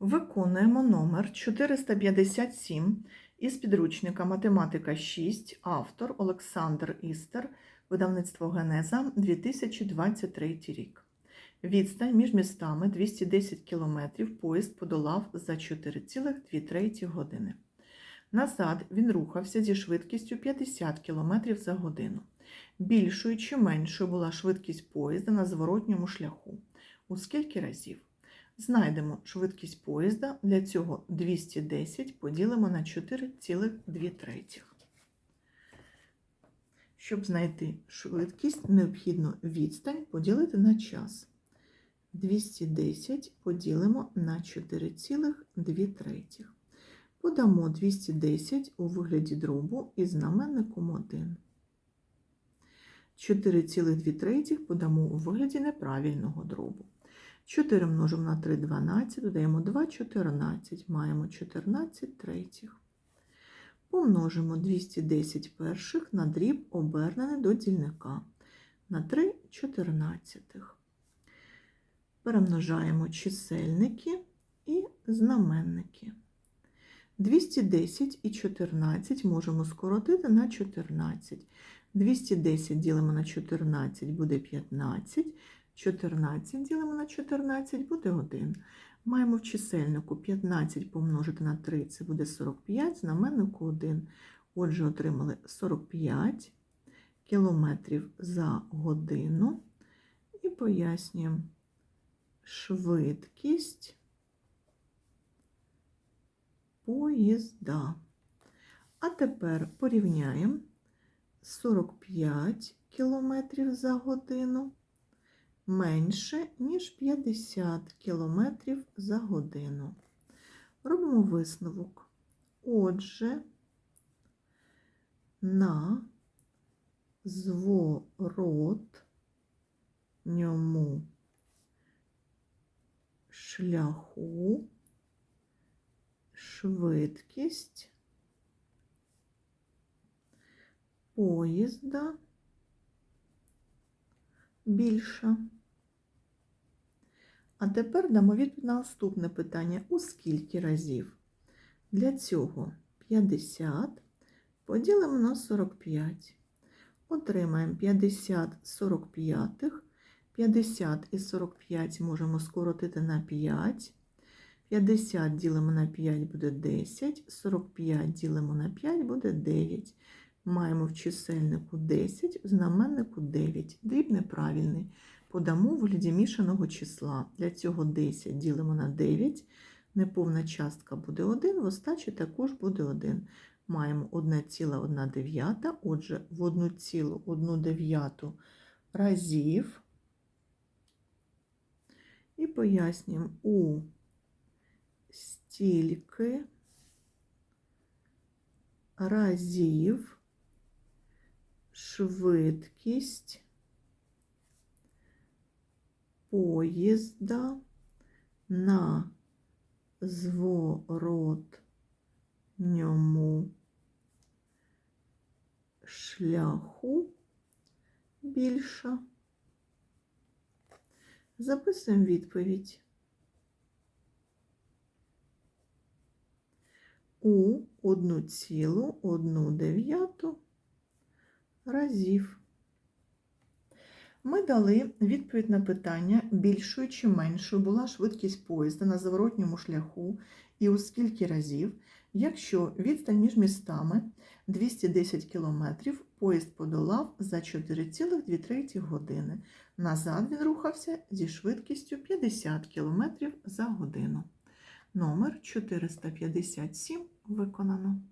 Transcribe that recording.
Виконуємо номер 457 із підручника Математика 6, автор Олександр Істер, видавництво Генеза 2023 рік. Відстань між містами 210 км поїзд подолав за 4,2 години. Назад він рухався зі швидкістю 50 км за годину. Більшою чи меншою була швидкість поїзда на зворотньому шляху. У скільки разів? Знайдемо швидкість поїзда. Для цього 210 поділимо на 4,2. Щоб знайти швидкість, необхідно відстань поділити на час. 210 поділимо на 4,2. Подамо 210 у вигляді дробу із знаменником 1. 4,2 подамо у вигляді неправильного дробу. 4 множимо на 3 – 12, додаємо 2 – 14, маємо 14 третіх. Помножимо 210 перших на дріб, обернений до дільника, на 3 – 14. Перемножаємо чисельники і знаменники. 210 і 14 можемо скоротити на 14. 210 ділимо на 14 буде 15. 14 ділимо на 14 буде 1. Маємо в чисельнику 15 помножити на 3, це буде 45, знаменнику 1. Отже, отримали 45 кілометрів за годину. І пояснюємо швидкість поїзда. А тепер порівняємо 45 кілометрів за годину менше, ніж 50 км за годину. Робимо висновок. Отже, на зворотньому шляху швидкість поїзда більша. А тепер дамо відповідь на наступне питання: у скільки разів? Для цього 50 поділимо на 45. Отримаємо 50 45. 50 і 45 можемо скоротити на 5. 50 ділимо на 5 буде 10, 45 ділимо на 5 буде 9. Маємо в чисельнику 10, в знаменнику 9. Дріб неправильний. Подамо в вигляді мішаного числа. Для цього 10 ділимо на 9. Неповна частка буде 1, в остачі також буде 1. Маємо 1,1 дев'ята, отже, в 1,1 дев'яту разів. І пояснюємо у стільки разів швидкість поїзда на зворотньому шляху більша. Записуємо відповідь. У 1,1 разів. Ми дали відповідь на питання, більшою чи меншою була швидкість поїзда на зворотньому шляху і у скільки разів, якщо відстань між містами 210 км, поїзд подолав за 4,2 години. Назад він рухався зі швидкістю 50 км за годину. Номер 457 виконано.